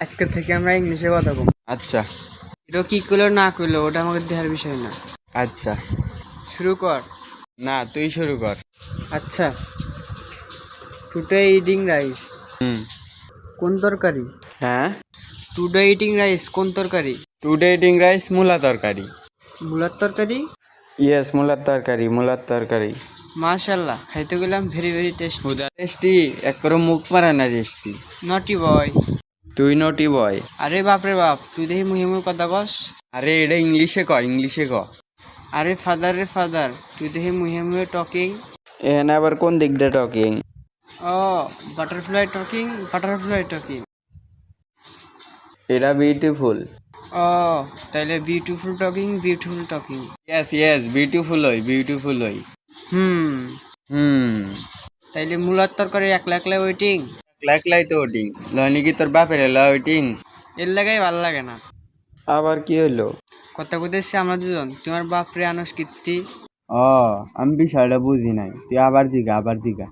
আজকে থেকে আমরা ইংলিশে কথা বলব। আচ্ছা। এটা কি করল না করল ওটা আমাকে দেখার বিষয় না। আচ্ছা। শুরু কর। না তুই শুরু কর। আচ্ছা। Today eating rice hmm. কোন তরকারি? হ্যাঁ? টুডে ইটিং রাইস কোন তরকারি? টুডে ইটিং রাইস মূলা তরকারি। মূলার তরকারি? ইয়েস মূলার তরকারি মূলার তরকারি। মাশাল্লাহ খাইতে গেলাম ভেরি ভেরি টেস্ট টেস্টি এক করে মুখ মারা না টেস্টি নটি বয় তুই নটি বয় আরে বাপ রে বাপ তুই দেখি মুহে মুহে কথা কস। আরে এটা ইংলিশে ক ইংলিশে ক। আরে ফাদার রে ফাদার তুই দেখি মুহে মুহে টকিং এখানে আবার কোন দিকটা টকিং ও বাটারফ্লাই টকিং বাটারফ্লাই টকিং এটা বিউটিফুল ও তাইলে beautiful talking beautiful talking yes yes beautiful হই বিউটিফুল হই। হুম। হুম। তাইলে মূলার তরকারি একলা একলা ওয়েটিং লাইক লাই তো ওটিং লয়নি কি তোর বাপের? এলা ওটিং এর লাগাই ভালো লাগে না। আবার কি হইল? কথা বলতেছি আমরা দুজন। তোমার বাপরে আনস কীর্তি। ও আমি বিষয়টা বুঝি নাই। তুই আবার দিঘা আবার দিগা